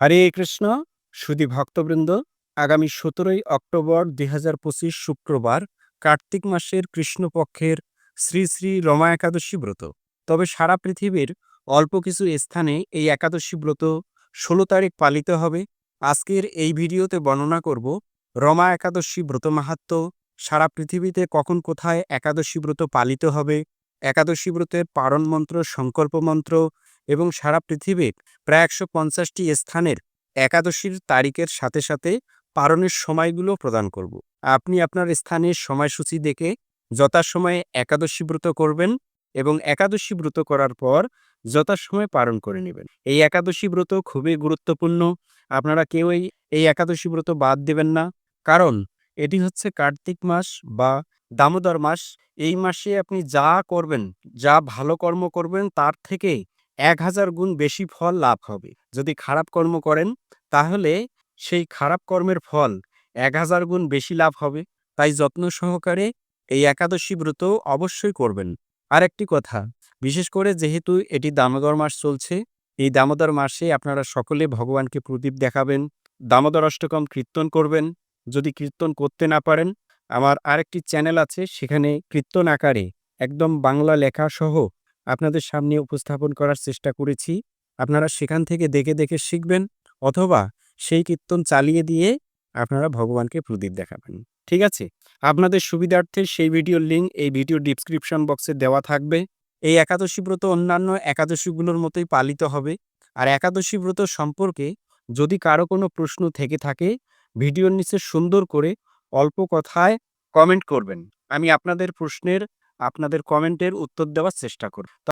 হরে কৃষ্ণ, সুধী ভক্তবৃন্দ, আগামী সতেরোই অক্টোবর দুই শুক্রবার কার্তিক মাসের কৃষ্ণপক্ষের শ্রী শ্রী রমা একাদশী ব্রত। তবে সারা পৃথিবীর অল্প কিছু স্থানে এই একাদশী ব্রত ষোলো তারিখ পালিত হবে। আজকের এই ভিডিওতে বর্ণনা করব রমা একাদশী ব্রত মাহাত্ম্য সারা পৃথিবীতে কখন কোথায় একাদশী ব্রত পালিত হবে, একাদশী ব্রতের পারণ মন্ত্র, সংকল্প মন্ত্র এবং সারা পৃথিবীর প্রায় একশো পঞ্চাশটি স্থানের একাদশীর তারিখের সাথে সাথে পারণের সময়গুলো প্রদান করব। আপনি আপনার স্থানের সময়সূচি দেখে যথাসময়ে একাদশী ব্রত করবেন এবং একাদশী ব্রত করার পর যথাসময়ে পালন করে নেবেন। এই একাদশী ব্রত খুবই গুরুত্বপূর্ণ। আপনারা কেউই এই একাদশী ব্রত বাদ দেবেন না। কারণ এটি হচ্ছে কার্তিক মাস বা দামোদর মাস। এই মাসে আপনি যা করবেন, যা ভালো কর্ম করবেন, তার থেকে এক হাজার গুণ বেশি ফল লাভ হবে। যদি খারাপ কর্ম করেন, তাহলে সেই খারাপ কর্মের ফল এক হাজার গুণ বেশি লাভ হবে। তাই যত্ন সহকারে এই একাদশী ব্রত অবশ্যই করবেন। আর একটি কথা, বিশেষ করে যেহেতু এটি দামোদর মাস চলছে, এই দামোদর মাসে আপনারা সকলে ভগবানকে প্রদীপ দেখাবেন, দামোদর অষ্টকম কীর্তন করবেন। যদি কীর্তন করতে না পারেন, আমার আরেকটি চ্যানেল আছে, সেখানে কীর্তন আকারে একদম বাংলা লেখা সহ আপনাদের সামনে উপস্থাপন করার চেষ্টা করেছি। আপনারা সেখান থেকে দেখে দেখে শিখবেন অথবা সেই কীর্তন চালিয়ে দিয়ে আপনারা ভগবানকে প্রদীপ দেখাবেন। ঠিক আছে? আপনাদের সুবিধার্থে সেই ভিডিওর লিঙ্ক এই ভিডিও ডিসক্রিপশন বক্সে দেওয়া থাকবে। এই একাদশী ব্রত অন্যান্য একাদশীগুলোর মতোই পালিত হবে। আর একাদশী ব্রত সম্পর্কে যদি কারও কোনো প্রশ্ন থেকে থাকে, ভিডিওর নিচে সুন্দর করে অল্প কথায় কমেন্ট করবেন। আমি আপনাদের প্রশ্নের আপনাদের কমেন্টের উত্তর দেওয়ার চেষ্টা করব